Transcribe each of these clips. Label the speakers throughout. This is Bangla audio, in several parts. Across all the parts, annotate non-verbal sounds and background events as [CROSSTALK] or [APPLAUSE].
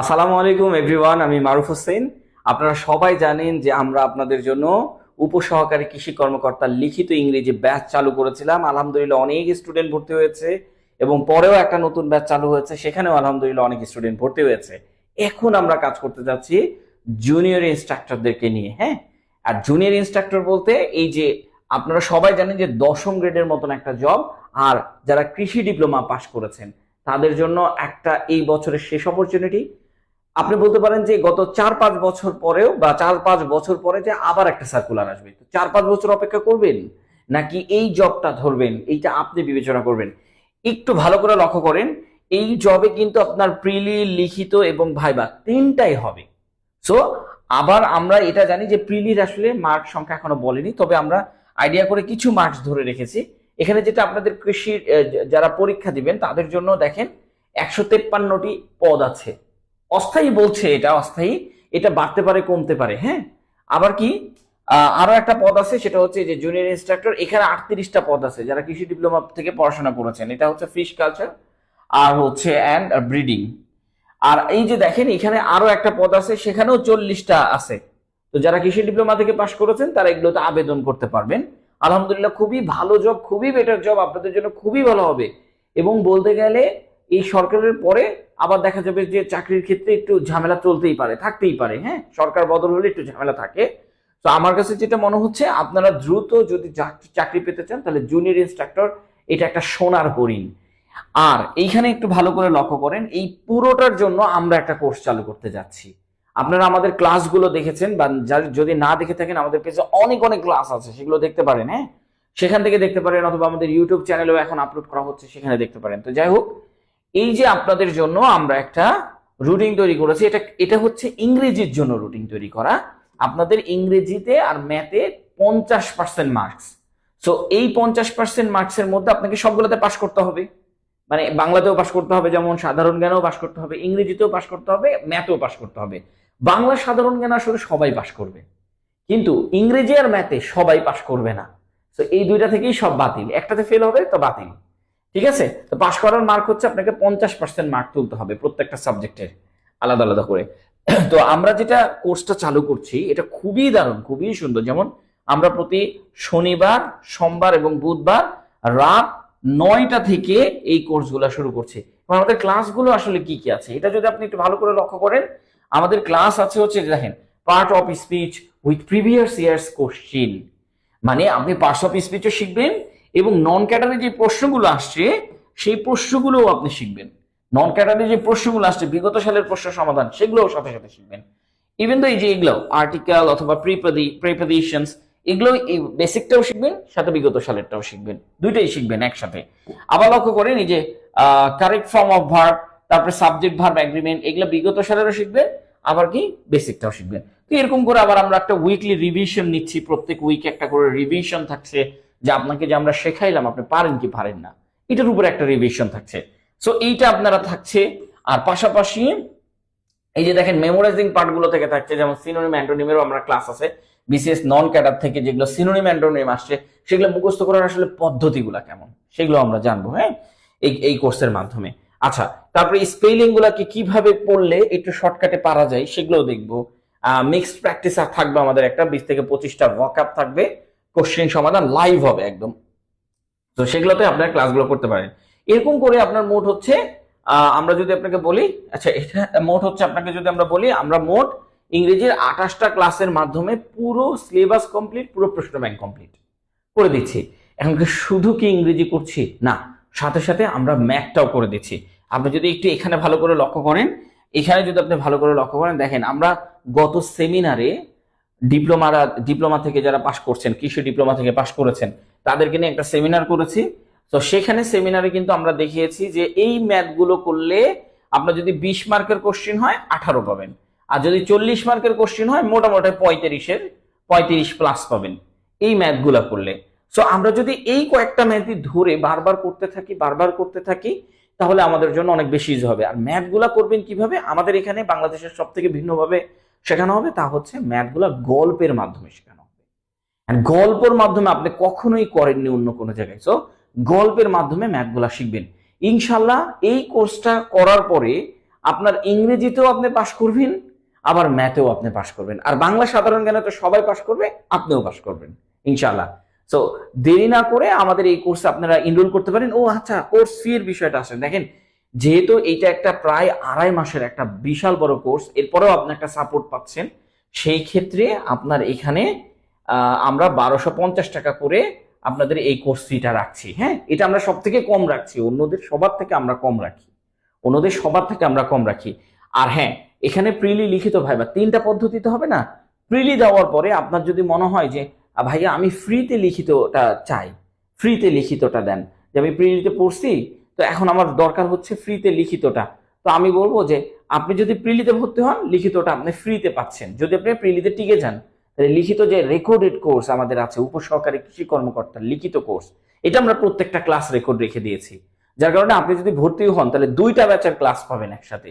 Speaker 1: আসসালামু আলাইকুম, এভরিওয়ান, আমি মারুফ হোসেন। আপনারা সবাই জানেন যে আমরা আপনাদের জন্য উপসহকারী কৃষি কর্মকর্তার লিখিত ইংরেজি ব্যাচ চালু করেছিলাম। আলহামদুলিল্লাহ অনেক স্টুডেন্ট ভর্তি হয়েছে এবং পরেও একটা নতুন ব্যাচ চালু হয়েছে, সেখানেও আলহামদুলিল্লাহ অনেক স্টুডেন্ট ভর্তি হয়েছে। এখন আমরা কাজ করতে যাচ্ছি জুনিয়র ইনস্ট্রাক্টরদেরকে নিয়ে হ্যাঁ? আর জুনিয়র ইনস্ট্রাক্টর বলতে এই যে আপনারা সবাই জানেন যে দশম গ্রেডের মতন একটা জব আর যারা কৃষি ডিপ্লোমা পাশ করেছেন, তাদের জন্য একটা এই বছরের শেষ অপরচুনিটি আপনি বলতে পারেন যে গত চার পাঁচ বছর পরেও বা চার পাঁচ বছর পরে যে আবার একটা সার্কুলার আসবে। তো চার পাঁচ বছর অপেক্ষা করবেন? নাকি এই জবটা ধরবেন? এইটা আপনি বিবেচনা করবেন। একটু ভালো করে লক্ষ্য করেন, এই জবে কিন্তু আপনার প্রিলি লিখিত এবং ভাইবা তিনটাই হবে। সো আবার আমরা এটা জানি যে প্রিলির আসলে মার্ক সংখ্যা এখনও বলেনি, তবে আমরা আইডিয়া করে কিছু মার্কস ধরে রেখেছি। এখানে যেটা আপনাদের কৃষির যারা পরীক্ষা দিবেন, তাদের জন্য দেখেন একশো তেপ্পান্নটি পদ আছে। অস্থায়ী বলছে এটা, অস্থায়ী, এটা বাড়তে পারে, কমতে পারে হ্যাঁ? আবার কি? আরও একটা পদ আছে, সেটা হচ্ছে যে জুনিয়র ইনস্ট্রাক্টর এখানে আটত্রিশটা পদ আছে, যারা কৃষি ডিপ্লোমা থেকে পড়াশোনা করেছেন। এটা হচ্ছে ফিশ কালচার আর হচ্ছে অ্যান্ড ব্রিডিং আর এই যে দেখেন, এখানে আরও একটা পদ আছে, সেখানেও চল্লিশটা আছে। তো যারা কৃষি ডিপ্লোমা থেকে পাশ করেছেন, তারা এগুলোতে আবেদন করতে পারবেন। আলহামদুলিল্লাহ, খুবই ভালো জব খুবই বেটার জব আপনাদের জন্য খুবই ভালো হবে। এবং বলতে গেলে এই সরকারের পরে আবার দেখা যাবে যে চাকরির ক্ষেত্রে একটু ঝামেলা চলতেই পারে, থাকতেই পারে হ্যাঁ? সরকার বদল হলে একটু ঝামেলা থাকে। তো আমার কাছে যেটা মনে হচ্ছে, আপনারা দ্রুত যদি চাকরি পেতে চান, তাহলে জুনিয়র ইনস্ট্রাক্টর এটা একটা সোনার হরিণ। আর এইখানে একটু ভালো করে লক্ষ্য করেন, এই পুরোটার জন্য আমরা একটা কোর্স চালু করতে যাচ্ছি। আপনারা আমাদের ক্লাসগুলো দেখেছেন, বা যদি না দেখে থাকেন, আমাদের পেজে অনেক অনেক ক্লাস আছে, সেগুলো দেখতে পারেন হ্যাঁ? সেখান থেকে দেখতে পারেন, অথবা আমাদের ইউটিউব চ্যানেলেও এখন আপলোড করা হচ্ছে, সেখানে দেখতে পারেন। তো যাই হোক এই যে আপনাদের জন্য আমরা একটা রুটিন তৈরি করেছি, এটা এটা হচ্ছে ইংরেজির জন্য রুটিন তৈরি করা। আপনাদের ইংরেজিতে আর ম্যাথে পঞ্চাশ পার্সেন্ট মার্কস সো এই পঞ্চাশ পার্সেন্ট মার্কসের মধ্যে আপনাকে সবগুলোতে পাশ করতে হবে। মানে বাংলাতেও পাশ করতে হবে, যেমন সাধারণ জ্ঞানেও পাশ করতে হবে, ইংরেজিতেও পাশ করতে হবে, ম্যাথেও পাশ করতে হবে। বাংলা সাধারণ জ্ঞান আসলে সবাই পাশ করবে। কিন্তু ইংরেজি আর ম্যাথে সবাই পাশ করবে না। তো এই দুইটা থেকেই সব বাতিল। একটাতে ফেল হবে, তো বাতিল। ঠিক আছে? তো পাশ করার মার্ক হচ্ছে আপনাকে পঞ্চাশ পার্সেন্ট মার্ক তুলতে হবে প্রত্যেকটা সাবজেক্টের আলাদা আলাদা করে। [CLEARS THROAT] তো আমরা যেটা কোর্সটা চালু করছি, এটা খুবই দারুণ, খুবই সুন্দর। যেমন আমরা প্রতি শনিবার, সোমবার এবং বুধবার রাত নয়টা থেকে এই কোর্সগুলো শুরু করছি। আমাদের ক্লাসগুলো আসলে কি কি আছে? এটা যদি আপনি একটু ভালো করে লক্ষ্য করেন, আমাদের ক্লাস আছে হচ্ছে দেখেন part of speech with previous years question মানে আপনি পার্টস অফ স্পিচও শিখবেন এবং নন ক্যাটারে যে প্রশ্নগুলো আসছে, সেই প্রশ্নগুলোও আপনি শিখবেন। নন ক্যাটারে যে প্রশ্নগুলো আসছে, বিগত সালের প্রশ্ন সমাধান, সেগুলোও সাথে সাথে শিখবেন। ইভেন তো এই যে এগুলো আর্টিকেল অথবা প্রিপোজিশনস এগুলো বেসিকটাও শিখবেন, সাথে বিগত সালেরটাও শিখবেন। দুইটাই শিখবেন একসাথে। আবার লক্ষ্য করেন এই যে কারেক্ট ফর্ম অফ ভার্ব তারপরে সাবজেক্ট ভার্ব এগ্রিমেন্ট এগুলো বিগত সালেরও শিখবেন, আবার কি বেসিকটাও শিখবেন। তো এরকম করে আবার আমরা একটা উইকলি রিভিশন নিচ্ছি, প্রত্যেক উইকে একটা করে রিভিশন থাকছে যে আপনাকে যে আমরা শেখাইলাম, আপনি পারেন কি পারেন না? এটার উপরে একটা রিভিশন থাকছে। সো এইটা আপনারা থাকছে, আর পাশাপাশি এই যে দেখেন মেমোরাইজিং পার্টগুলো থেকে থাকছে, যেমন সিনোনিম অ্যান্টোনিমেরও আমরা ক্লাস আছে। বিসিএস নন ক্যাডার থেকে যেগুলো সিনোনিম অ্যান্টোনিম আসছে, সেগুলো মুখস্থ করার আসলে পদ্ধতিগুলো কেমন? সেগুলো আমরা জানব হ্যাঁ? এই এই কোর্সের মাধ্যমে। আচ্ছা তারপরে স্পেলিং গুলাকে কীভাবে পড়লে একটু শর্টকাটে পারা যায়, সেগুলোও দেখব। মিক্সড প্র্যাকটিস থাকবে আমাদের একটা, বিশ থেকে পঁচিশটা ওয়াক আপ থাকবে। কোশ্চেন সমাধান লাইভ হবে একদম। তো সেগুলোতে আপনার ক্লাসগুলো করতে পারেন। এরকম করে আপনার মোট হচ্ছে আমরা যদি আপনাকে বলি আচ্ছা এটা মোট হচ্ছে আপনাকে যদি আমরা বলি, আমরা মোট ইংরেজির আঠাশটা ক্লাসের মাধ্যমে পুরো সিলেবাস কমপ্লিট পুরো প্রশ্ন ব্যাংক কমপ্লিট করে দিচ্ছি। এখন কি শুধু কি ইংরেজি করছি? না, সাথে সাথে আমরা ম্যাথটাও করে দিচ্ছি। আপনি যদি একটু এখানে ভালো করে লক্ষ্য করেন, এখানে যদি আপনি ভালো করে লক্ষ্য করেন, দেখেন আমরা গত সেমিনারে ডিপ্লোমারা, ডিপ্লোমা থেকে যারা পাশ করছেন, কৃষি ডিপ্লোমা থেকে পাশ করেছেন, তাদেরকে নিয়ে একটা সেমিনার করেছি। তো সেখানে সেমিনারে কিন্তু আমরা দেখিয়েছি যে এই ম্যাথগুলো করলে আপনার যদি বিশ মার্কের কোশ্চিন হয়, আঠারো পাবেন। আর যদি চল্লিশ মার্কের কোশ্চিন হয়, মোটামুটি পঁয়ত্রিশের, পঁয়ত্রিশ প্লাস পাবেন এই ম্যাথগুলো করলে। সো আমরা যদি এই কয়েকটা ম্যাথই ধরে বারবার করতে থাকি, বারবার করতে থাকি, তাহলে আমাদের জন্য অনেক বেশি ইজি হবে। আর ম্যাথগুলা করবেন কীভাবে? আমাদের এখানে বাংলাদেশের সব থেকে ভিন্নভাবে শেখানো হবে, তা হচ্ছে ম্যাথগুলা গল্পের মাধ্যমে শেখানো হবে। গল্পের মাধ্যমে আপনি কখনোই করেননি অন্য কোনো জায়গায়। সো গল্পের মাধ্যমে ম্যাথগুলা শিখবেন। ইনশাল্লাহ এই কোর্সটা করার পরে আপনার ইংরেজিতেও আপনি পাশ করবেন, আবার ম্যাথেও আপনি পাশ করবেন। আর বাংলা সাধারণ জ্ঞানে তো সবাই পাশ করবে, আপনিও পাশ করবেন ইনশাল্লাহ সো দেরি না করে আমাদের এই কোর্সে আপনারা এনরোল করতে পারেন। ও আচ্ছা কোর্স ফি এর বিষয়টা আসেন। দেখেন যেহেতু এইটা একটা প্রায় আড়াই মাসের একটা বিশাল বড় কোর্স, এরপরেও আপনি একটা সাপোর্ট পাচ্ছেন, সেই ক্ষেত্রে আপনার এখানে আমরা বারোশো পঞ্চাশ টাকা করে আপনাদের এই কোর্স ফিটা রাখছি। হ্যাঁ এটা আমরা সব থেকে কম রাখছি, অন্যদের সবার থেকে আমরা কম রাখি। অন্যদের সবার থেকে আমরা কম রাখি। আর হ্যাঁ এখানে প্রিলি লিখিত ভাইবা তিনটা পদ্ধতিতে হবে না? প্রিলি দেওয়ার পরে আপনার যদি মনে হয় যে ভাইয়া, আমি ফ্রিতে লিখিতটা চাই ফ্রিতে লিখিতটা দেন। যে, আমি প্রিলিতে পড়ছি তো এখন আমার দরকার হচ্ছে ফ্রিতে লিখিতটা। তো আমি বলব যে, আপনি যদি প্রিলিতে ভর্তি হন, লিখিতটা আপনি ফ্রিতে পাচ্ছেন। যদি আপনি প্রিলিতে টিকে যান, তাহলে লিখিত যে রেকর্ডেড কোর্স আমাদের আছে, উপসহকারী কৃষি কর্মকর্তার লিখিত কোর্স এটা আমরা প্রত্যেকটা ক্লাস রেকর্ড রেখে দিয়েছি। যার কারণে আপনি যদি ভর্তি হন, তাহলে দুইটা ব্যাচের ক্লাস পাবেন একসাথে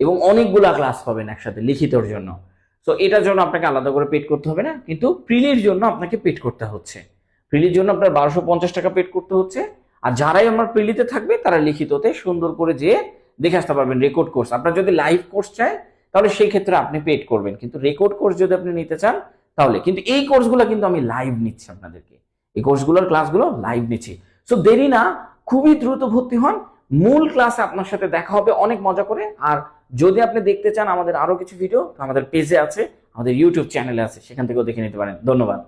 Speaker 1: এবং অনেকগুলা ক্লাস পাবেন একসাথে লিখিতর জন্য। তো এটার জন্য আপনাকে আলাদা করে পেড করতে হবে না, কিন্তু প্রিলির জন্য আপনাকে পেড করতে হচ্ছে। প্রিলির জন্য আপনার বারোশো টাকা পেড করতে হচ্ছে আর যারাই আমার প্রিলিতে থাকবে, তারা লিখিততে সুন্দর করে যেয়ে দেখে আসতে পারবেন রেকর্ড কোর্স আপনার যদি লাইভ কোর্স চায়, তাহলে সেই ক্ষেত্রে আপনি পেড করবেন। কিন্তু রেকর্ড কোর্স যদি আপনি নিতে চান, তাহলে। কিন্তু এই কোর্সগুলো কিন্তু আমি লাইভ নিচ্ছি আপনাদেরকে। এই কোর্সগুলোর ক্লাসগুলো লাইভ নিচ্ছি। সো দেরি না, খুবই দ্রুত ভর্তি হন। মূল ক্লাসে আপনার সাথে দেখা হবে, অনেক মজা করে। আর যদি আপনি দেখতে চান আমাদের আরও কিছু ভিডিও আমাদের পেজে আছে, আমাদের ইউটিউব চ্যানেলে আছে। সেখান থেকেও দেখে নিতে পারেন। ধন্যবাদ।